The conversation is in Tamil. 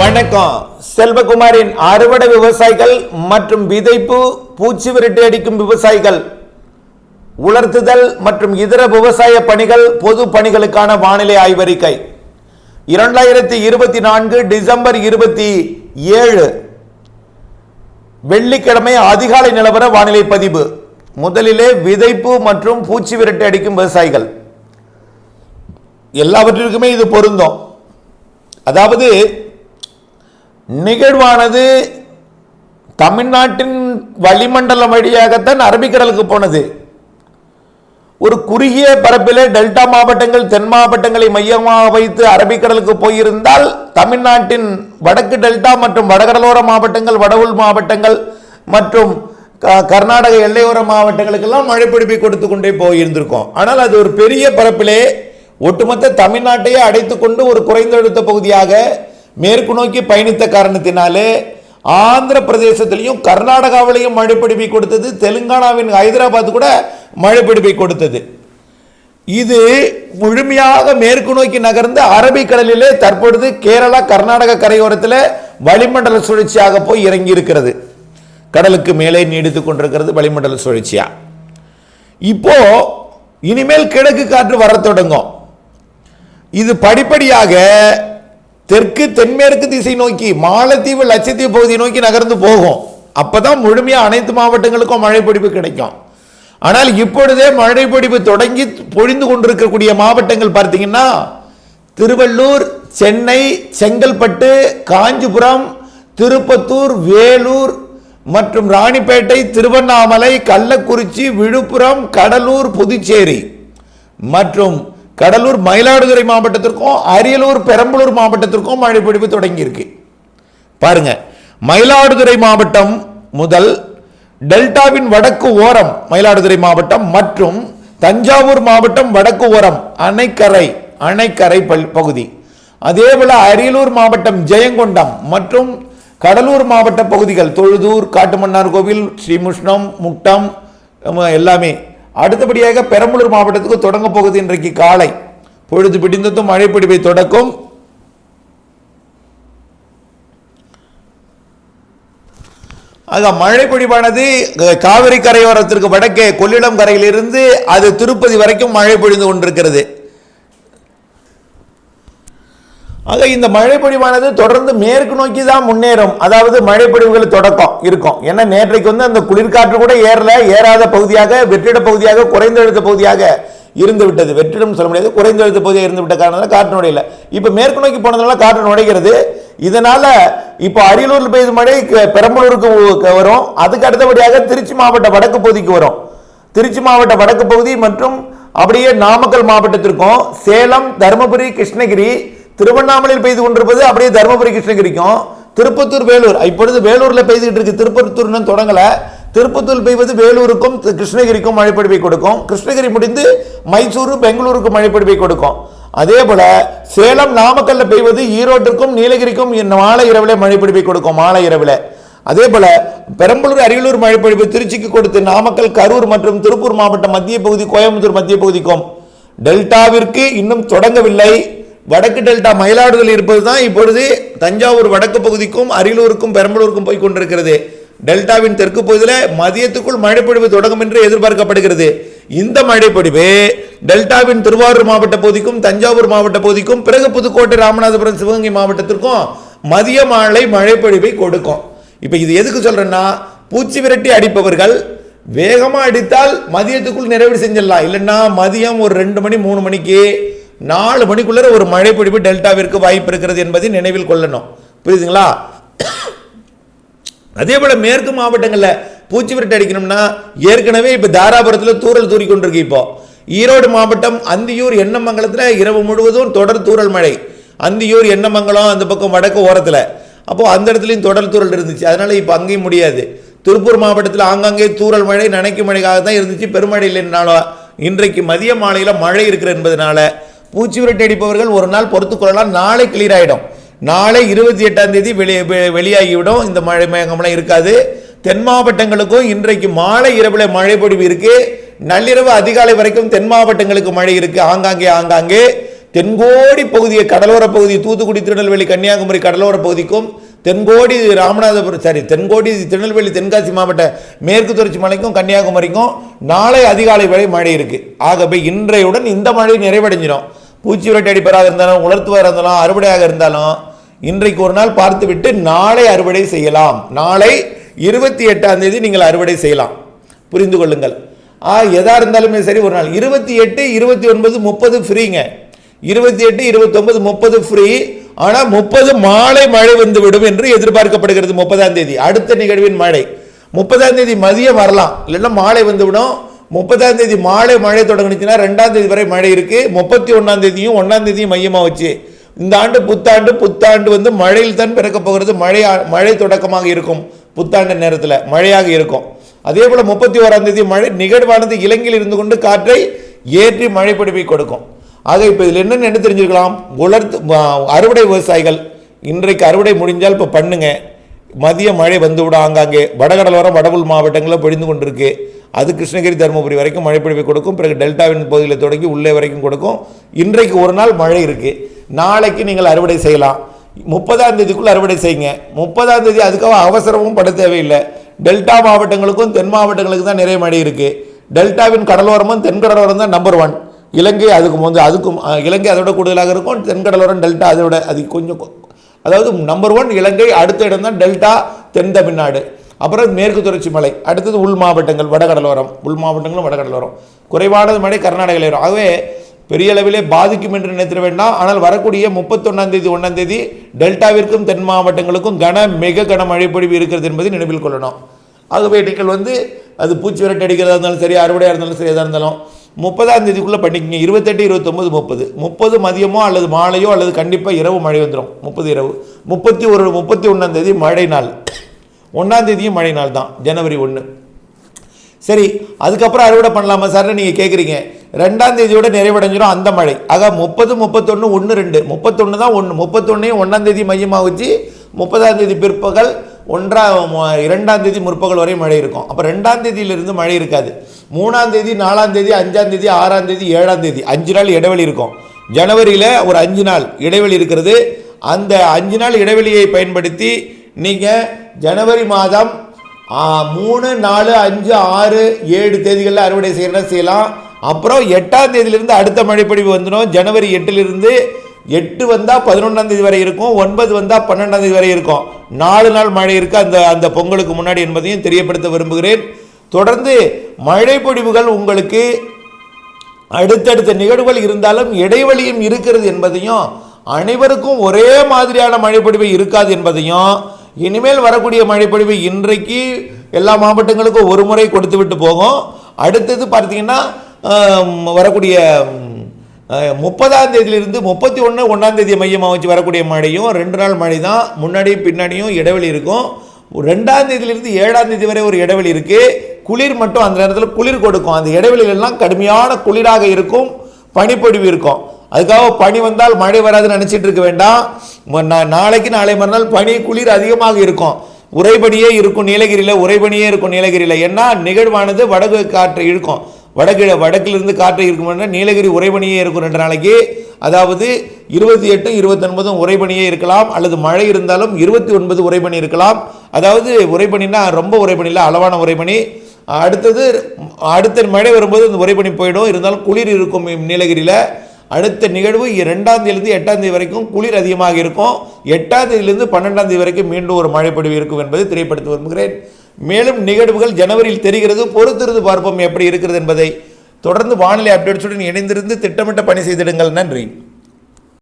வணக்கம். செல்வகுமாரின் அறுவடை விவசாயிகள் மற்றும் விதைப்பு பூச்சி விரட்டி அடிக்கும் விவசாயிகள் உலர்த்துதல் மற்றும் இதர விவசாய பணிகள் பொது பணிகளுக்கான வானிலை ஆய்வறிக்கை. இரண்டாயிரத்தி இருபத்தி நான்கு டிசம்பர் இருபத்தி ஏழு வெள்ளிக்கிழமை அதிகாலை நிலவர வானிலை பதிவு. முதலிலே விதைப்பு மற்றும் பூச்சி விரட்டி அடிக்கும் விவசாயிகள். எல்லாவற்றிற்குமே இது பொருந்தும். அதாவது நிகழ்வானது தமிழ்நாட்டின் வளிமண்டலம் வழியாகத்தான் அரபிக்கடலுக்கு போனது. ஒரு குறுகிய பரப்பிலே டெல்டா மாவட்டங்கள் தென் மாவட்டங்களை மையமாக வைத்து அரபிக்கடலுக்கு போயிருந்தால் தமிழ்நாட்டின் வடக்கு டெல்டா மற்றும் வடகடலோர மாவட்டங்கள் வடவுள் மாவட்டங்கள் மற்றும் க- கர்நாடக எல்லையோர மாவட்டங்களுக்கெல்லாம் மழை பிடிப்பை கொடுத்து கொண்டே போயிருந்திருக்கும். ஆனால் அது ஒரு பெரிய பரப்பிலே ஒட்டுமொத்த தமிழ்நாட்டையே அடைத்துக்கொண்டு ஒரு குறைந்த அழுத்த பகுதியாக மேற்கு நோக்கி பயணித்த காரணத்தினாலே ஆந்திர பிரதேசத்திலையும் கர்நாடகாவிலையும் மழை பிடிப்பை கொடுத்தது தெலுங்கானாவின் ஹைதராபாத் கூட மழை பிடிப்பை கொடுத்தது. இது முழுமையாக மேற்கு நோக்கி நகர்ந்து அரபிக்கடலிலே தற்பொழுது கேரளா கர்நாடக கரையோரத்தில் வளிமண்டல சுழற்சியாக போய் இறங்கி இருக்கிறது கடலுக்கு மேலே நீடித்துக் கொண்டிருக்கிறது வளிமண்டல சுழற்சியா. இப்போ இனிமேல் கிழக்கு காற்று வர தொடங்கும். இது படிப்படியாக தெற்கு தென்மேற்கு திசை நோக்கி மாலத்தீவு லட்சத்தீவு பகுதியை நோக்கி நகர்ந்து போகும். அப்பதான் முழுமையாக அனைத்து மாவட்டங்களுக்கும் மழை பொழிவு கிடைக்கும். ஆனால் இப்பொழுதே மழை பொழிவு தொடங்கி பொழிந்து கொண்டிருக்கக்கூடிய மாவட்டங்கள் பார்த்தீங்கன்னா திருவள்ளூர் சென்னை செங்கல்பட்டு காஞ்சிபுரம் திருப்பத்தூர் வேலூர் மற்றும் ராணிப்பேட்டை திருவண்ணாமலை கள்ளக்குறிச்சி விழுப்புரம் கடலூர் புதுச்சேரி மற்றும் கடலூர் மயிலாடுதுறை மாவட்டத்திற்கும் அரியலூர் பெரம்பலூர் மாவட்டத்திற்கும் மழை பொழிவு தொடங்கியிருக்கு. பாருங்க மயிலாடுதுறை மாவட்டம் முதல் டெல்டாவின் வடக்கு ஓரம் மயிலாடுதுறை மாவட்டம் மற்றும் தஞ்சாவூர் மாவட்டம் வடக்கு ஓரம் அணைக்கரை அணைக்கரை பல்- பகுதி. அதேபோல அரியலூர் மாவட்டம் ஜெயங்கொண்டம் மற்றும் கடலூர் மாவட்ட பகுதிகள் தொழுதூர் காட்டுமன்னார் கோவில் ஸ்ரீமுஷ்ணம் முட்டம் எல்லாமே அடுத்தபடியாக பெரம்பலூர் மாவட்டத்துக்கு தொடங்க போகுது இன்றைக்கு காலை. பொழுது பிடிந்ததும் மழை பிடிப்பை தொடக்கும். ஆக மழை பொழிவானது காவிரி கரையோரத்திற்கு வடக்கே கொள்ளிடம் கரையிலிருந்து அது திருப்பதி வரைக்கும் மழை பொழிந்து கொண்டிருக்கிறது. ஆக இந்த மழைப்பொழிவானது தொடர்ந்து மேற்கு நோக்கி தான் முன்னேறும். அதாவது மழைப்பொழிவுகள் தொடக்கம் இருக்கும். ஏன்னா நேற்றைக்கு வந்து அந்த குளிர்காற்று கூட ஏறல ஏறாத பகுதியாக வெற்றிட பகுதியாக குறைந்த எழுத்த பகுதியாக இருந்து விட்டது வெற்றிடம் சொல்ல முடியாது குறைந்த எழுத்த பகுதியாக இருந்து விட்ட காரணம் காற்று நுழையில. இப்போ மேற்கு நோக்கி போனதுனால காற்று நுழைகிறது. இதனால இப்போ அரியலூரில் பெய்த மழை க- பெரம்பலூருக்கு வரும். அதுக்கு அடுத்தபடியாக திருச்சி மாவட்ட வடக்கு பகுதிக்கு வரும். திருச்சி மாவட்ட வடக்கு பகுதி மற்றும் அப்படியே நாமக்கல் மாவட்டத்திற்கும் சேலம் தருமபுரி கிருஷ்ணகிரி திருவண்ணாமலையில் பெய்து கொண்டிருப்பது அப்படியே தருமபுரி கிருஷ்ணகிரிக்கும். திருப்பத்தூர் வேலூர். இப்பொழுது வேலூரில் பெய்துகிட்டு இருக்கு. திருப்பத்தூர்னு தொடங்கலை. திருப்பத்தூர் பெய்வது வேலூருக்கும் கிருஷ்ணகிரிக்கும் மழை கொடுக்கும். கிருஷ்ணகிரி முடிந்து மைசூரு பெங்களூருக்கு மழை கொடுக்கும். அதே போல சேலம் நாமக்கல்ல பெய்வது ஈரோட்டிற்கும் நீலகிரிக்கும் இந்த மாலை இரவில் மழைப்பிடிப்பை கொடுக்கும். மாலை இரவில். அதே போல பெரம்பலூர் அரியலூர் மழைப்பொழிவு திருச்சிக்கு கொடுத்து நாமக்கல் கரூர் மற்றும் திருப்பூர் மாவட்ட மத்திய பகுதி கோயம்புத்தூர் மத்திய பகுதிக்கும். டெல்டாவிற்கு இன்னும் தொடங்கவில்லை. வடக்கு டெல்டா மயிலாடுதுறை இருப்பது தான் இப்பொழுது தஞ்சாவூர் வடக்கு பகுதிக்கும் அரியலூருக்கும் பெரம்பலூருக்கும் போய் கொண்டிருக்கிறது. டெல்டாவின் தெற்கு பகுதியில் மதியத்துக்குள் மழைப்பொழிவு தொடங்கும் என்று எதிர்பார்க்கப்படுகிறது. இந்த மழைப்பொழிவு டெல்டாவின் திருவாரூர் மாவட்ட பகுதிக்கும் தஞ்சாவூர் மாவட்ட பகுதிக்கும் பிறகு புதுக்கோட்டை ராமநாதபுரம் சிவகங்கை மாவட்டத்திற்கும் மதிய மாலை மழைப்பொழிவை கொடுக்கும். இப்போ இது எதுக்கு சொல்கிறேன்னா பூச்சி விரட்டி அடிப்பவர்கள் வேகமாக அடித்தால் மதியத்துக்குள் நிறைவு செஞ்சிடலாம். இல்லைன்னா மதியம் ஒரு ரெண்டு மணி மூணு மணிக்கு நாலு மணிக்குள்ளே ஒரு மழைப்பிடிப்பு டெல்டாவிற்கு வாய்ப்பு இருக்கிறது என்பதை நினைவில் கொள்ளணும். புரியுதுங்களா? அதே போல் மேற்கு மாவட்டங்களில் பூச்சி விரட்டு அடிக்கணும்னா ஏற்கனவே இப்போ தாராபுரத்தில் தூரல் தூரி கொண்டிருக்கு இப்போ. ஈரோடு மாவட்டம் அந்தியூர் எண்ணமங்கலத்தில் இரவு முழுவதும் தொடர் தூரல் மழை. அந்தியூர் எண்ணமங்கலம் அந்த பக்கம் வடக்கு ஓரத்தில். அப்போது அந்த இடத்துலையும் தொடர் தூரல் இருந்துச்சு. அதனால் இப்போ அங்கேயும் முடியாது. திருப்பூர் மாவட்டத்தில் ஆங்காங்கே தூரல் மழை நனைக்கும் மழைக்காக தான் இருந்துச்சு. பெருமழை இல்லைன்னாலும் இன்றைக்கு மதிய மாலையில் மழை இருக்கிற என்பதனால பூச்சி விரட்டி அடிப்பவர்கள் ஒரு நாள் பொறுத்துக்கொள்ளலாம் நாளை கிளியர் ஆகிடும் நாளை இருபத்தி எட்டாம் தேதி வெளி வெ- வெளியாகிவிடும். இந்த மழை மேகம்லாம் இருக்காது. தென் மாவட்டங்களுக்கும் இன்றைக்கு மாலை இரவில் மழை பொழிவு இருக்கு. நள்ளிரவு அதிகாலை வரைக்கும் தென் மாவட்டங்களுக்கு மழை இருக்கு. ஆங்காங்கே ஆங்காங்கே. தென்கோடி பகுதியை கடலோர பகுதி தூத்துக்குடி திருநெல்வேலி கன்னியாகுமரி கடலோர பகுதிக்கும் தென்கோடி ராமநாதபுரம் சாரி தென்கோடி திருநெல்வேலி தென்காசி மாவட்ட மேற்கு தொடர்ச்சி மலைக்கும் கன்னியாகுமரிக்கும் நாளை அதிகாலை வரை மழை இருக்கு. ஆகவே இன்றையுடன் இந்த மழை நிறைவடைஞ்சிடும். பூச்சி உரட்டி அடிப்பராக இருந்தாலும் உலர்த்துவாக இருந்தாலும் அறுவடையாக இருந்தாலும் இன்றைக்கு ஒரு நாள் பார்த்துவிட்டு நாளை அறுவடை செய்யலாம். நாளை இருபத்தி எட்டாம் தேதி நீங்கள் அறுவடை செய்யலாம். புரிந்து கொள்ளுங்கள். ஆ எதாக இருந்தாலுமே சரி ஒரு நாள். இருபத்தி எட்டு இருபத்தி ஒன்பது முப்பது ஃப்ரீங்க இருபத்தி எட்டு இருபத்தொன்பது முப்பது ஃப்ரீ ஆனால் முப்பது மாலை மழை வந்து விடும் என்று எதிர்பார்க்கப்படுகிறது முப்பதாம் தேதி. அடுத்த நிகழ்வின் மழை. முப்பதாம் தேதி மதியம் வரலாம். இல்லைன்னா மாலை வந்து விடும். முப்பதாம் தேதி மாலை மழை தொடங்குனுச்சுன்னா ரெண்டாம் தேதி வரை மழை இருக்கு. முப்பத்தி ஒன்றாம் தேதியும் ஒன்றாம் தேதியும் மையமாக வச்சு இந்த ஆண்டு புத்தாண்டு புத்தாண்டு வந்து மழையில் தான் பிறக்கப் போகிறது. மழை மழை தொடக்கமாக இருக்கும். புத்தாண்டு நேரத்தில் மழையாக இருக்கும். அதே போல் முப்பத்தி ஓராம் தேதி மழை நிகழ்வானது இலங்கையில் இருந்து கொண்டு காற்றை ஏற்றி மழை பிடிப்பை கொடுக்கும். ஆக இப்போ இதில் என்னென்னு என்ன தெரிஞ்சுக்கலாம்? உலர்த்து அறுவடை விவசாயிகள். இன்றைக்கு அறுவடை முடிஞ்சால் இப்போ பண்ணுங்க. மதிய மழை வந்துவிடும் ஆங்காங்கே. வடகடலோரம் வடபுல் மாவட்டங்களில் பொழிந்து கொண்டிருக்கு. அது கிருஷ்ணகிரி தருமபுரி வரைக்கும் மழை கொடுக்கும். பிறகு டெல்டாவின் பகுதியில் தொடங்கி உள்ளே வரைக்கும் கொடுக்கும். இன்றைக்கு ஒரு நாள் மழை இருக்குது நாளைக்கு நீங்கள் அறுவடை செய்யலாம். முப்பதாம் தேதிக்குள்ளே அறுவடை செய்யுங்க. முப்பதாம் தேதி அதுக்காக அவசரமும் பட தேவையில்லை. டெல்டா மாவட்டங்களுக்கும் தென் மாவட்டங்களுக்கு தான் நிறைய மழை இருக்குது டெல்டாவின் கடலோரமும் தென் கடலோரம் தான் நம்பர் ஒன் இலங்கை அதுக்கு வந்து அதுக்கும் இலங்கை அதோட கூடுதலாக இருக்கும். தென்கடலோரம் டெல்டா அதோட அது கொஞ்சம் அதாவது நம்பர் ஒன் இலங்கை அடுத்த இடம் தான் டெல்டா தென் தமிழ்நாடு. அப்புறம் மேற்கு தொடர்ச்சி மலை அடுத்தது உள் மாவட்டங்கள் வடகடலோரம் உள் மாவட்டங்களும் வடகடலோரம். குறைவானது மழை கர்நாடகாவில் வரும். ஆகவே பெரிய அளவிலே பாதிக்கும் என்று நினைத்திட வேண்டாம். ஆனால் வரக்கூடிய முப்பத்தொன்னாந்தேதி ஒன்றாந்தேதி டெல்டாவிற்கும் தென் மாவட்டங்களுக்கும் கன மிக கன மழை பொழிவு இருக்கிறது என்பதை நினைவில் கொள்ளணும். ஆகவே நீங்கள் வந்து அது பூச்சி விரட்டு அடிக்கிறதா இருந்தாலும் சரி அறுவடையாக இருந்தாலும் சரி எதாக இருந்தாலும் முப்பதாம் தேதிக்குள்ளே பண்ணிக்கங்க. இருபத்தெட்டு இருபத்தொம்பது முப்பது. முப்பது மதியமோ அல்லது மாலையோ அல்லது கண்டிப்பாக இரவு மழை வந்துடும் முப்பது இரவு. முப்பத்தி ஒரு முப்பத்தி ஒன்றாந்தேதி மழை நாள். ஒன்றாந்தேதியும் மழை நாள் தான் ஜனவரி ஒன்று சரி அதுக்கப்புறம் அறுவடை பண்ணலாமா? சார்னு நீங்கள் கேட்குறீங்க ரெண்டாம் தேதியோட நிறைவடைஞ்சிடும் அந்த மழை. ஆக முப்பது முப்பத்தொன்று ஒன்று ரெண்டு. முப்பத்தொன்று தான் ஒன்று முப்பத்தொன்னையும் ஒன்றாம் தேதி மையமாக வச்சு முப்பதாம் தேதி பிற்பகல் ஒன்றா இரண்டாம் தேதி முற்பகல் வரை மழை இருக்கும். அப்போ ரெண்டாம் தேதியிலிருந்து மழை இருக்காது. மூணாம் தேதி நாலாம் தேதி அஞ்சாம் தேதி ஆறாம் தேதி ஏழாம் தேதி. அஞ்சு நாள் இடைவெளி இருக்கும். ஜனவரியில் ஒரு அஞ்சு நாள் இடைவெளி இருக்கிறது. அந்த அஞ்சு நாள் இடைவெளியை பயன்படுத்தி நீங்கள் ஜனவரி மாதம் மூணு நாலு அஞ்சு ஆறு ஏழு தேதிகளில் அறுவடை செய்யணும் செய்யலாம். அப்புறம் எட்டாம் தேதியிலிருந்து அடுத்த மழைப்பொழிவு வந்துடும். ஜனவரி எட்டிலிருந்து எட்டு வந்தால் பதினொன்றாம் தேதி வரை இருக்கும். ஒன்பது வந்தால் பன்னெண்டாம் தேதி வரை இருக்கும். நாலு நாள் மழை இருக்குது அந்த அந்த பொங்கலுக்கு முன்னாடி என்பதையும் தெரியப்படுத்த விரும்புகிறேன். தொடர்ந்து மழை பொழிவுகள் உங்களுக்கு அடுத்தடுத்த நிகழ்வுகள் இருந்தாலும் இடைவெளியும் இருக்கிறது என்பதையும் அனைவருக்கும் ஒரே மாதிரியான மழைப்பொழிவு இருக்காது என்பதையும் இனிமேல் வரக்கூடிய மழைப்பொழிவு இன்றைக்கு எல்லா மாவட்டங்களுக்கும் ஒரு முறை கொடுத்து விட்டு போகும். அடுத்தது பார்த்தீங்கன்னா வரக்கூடிய முப்பதாம் தேதியிலிருந்து முப்பத்தி ஒன்று ஒன்றாம் தேதி மையமாக வச்சு வரக்கூடிய மழையும் ரெண்டு நாள் மழை தான் முன்னாடியும் பின்னாடியும் இடைவெளி இருக்கும். ரெண்டாம் தேதியிலிருந்து ஏழாம் தேதி வரை ஒரு இடைவெளி இருக்கு. குளிர் மட்டும் அந்த நேரத்தில் குளிர் கொடுக்கும். அந்த இடைவெளியிலெல்லாம் கடுமையான குளிராக இருக்கும். பனிப்பொழிவு இருக்கும். அதுக்காக பனி வந்தால் மழை வராதுன்னு நினச்சிட்டு இருக்க வேண்டாம். நாளைக்கு நாளை மறுநாள் பனி குளிர் அதிகமாக இருக்கும். உறைபனியே இருக்கும் நீலகிரியில் உறைபனியே இருக்கும் நீலகிரியில். ஏன்னா நிகழ்வானது வடக்கு காற்று இழுக்கும். வடக்கு வடக்கிலிருந்து காற்று இருக்கும்னா நீலகிரி உறைபனியே இருக்கும் ரெண்டு நாளைக்கு. அதாவது இருபத்தி எட்டு இருபத்தொன்பதும் உறைபனியே இருக்கலாம் அல்லது மழை இருந்தாலும் இருபத்தி ஒன்பது உறைபனி இருக்கலாம். அதாவது உறைபனின்னா ரொம்ப உறைபனி இல்லை அளவான உறைபனி. அடுத்தது அடுத்த மழை வரும்போது அந்த உறைபனி போயிடும். இருந்தாலும் குளிர் இருக்கும் நீலகிரியில். அடுத்த நிகழ்வு ரெண்டாம் தேதியிலிருந்து எட்டாம் தேதி வரைக்கும் குளிர் அதிகமாக இருக்கும். எட்டாம் தேதியிலிருந்து பன்னெண்டாம் தேதி வரைக்கும் மீண்டும் ஒரு மழைப்பொழிவு இருக்கும் என்பதை தெரியப்படுத்த விரும்புகிறேன். மேலும் நிகழ்வுகள் ஜனவரியில் தெரிகிறது. பொறுத்திருந்து பார்ப்போம் எப்படி இருக்கிறது என்பதை. தொடர்ந்து வானிலை அப்டேட்ஸுடன் இணைந்திருந்து திட்டமிட்ட பணி செய்திடுங்கள். நன்றி.